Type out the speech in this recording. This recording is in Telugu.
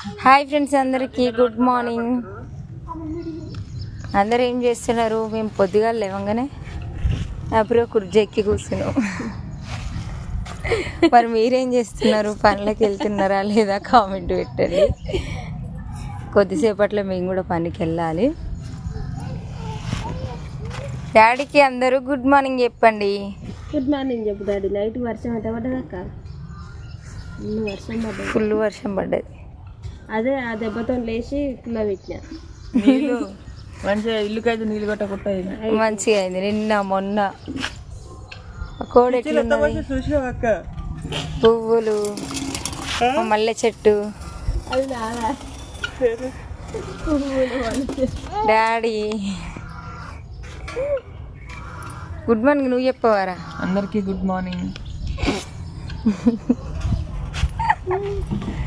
హాయ్ ఫ్రెండ్స్ అందరికీ గుడ్ మార్నింగ్. అందరు ఏం చేస్తున్నారు? మేము పొద్దుగా లేవంగానే అప్పుడు కుర్జీ ఎక్కి కూర్చున్నాం. మరి మీరేం చేస్తున్నారు? పనులకు వెళ్తున్నారా లేదా కామెంట్ పెట్టండి. కొద్దిసేపట్లో మేము కూడా పనికి వెళ్ళాలి. డాడీకి అందరూ గుడ్ మార్నింగ్ చెప్పండి. గుడ్ మార్నింగ్ చెప్పు డాడీ. నైట్ వర్షం ఎంత పడ్డదక్క? ఇల్లు వర్షం పడ్డది ఫుల్ వర్షం పడ్డది. అదే ఆ దెబ్బతో లేచి కుల్ల పెట్టిన. నీళ్ళు మంచిగా ఇల్లుకైతే నీళ్ళు కొట్టకుండా మంచిగా అయింది నిన్న మొన్న. కోడి ఎట్లున్నది చూసినావు అక్క? పువ్వులు మల్లె చెట్టు. అది నాదా? డాడీ. గుడ్ మార్నింగ్ నువ్వు చెప్పవారా? అందరికీ గుడ్ మార్నింగ్.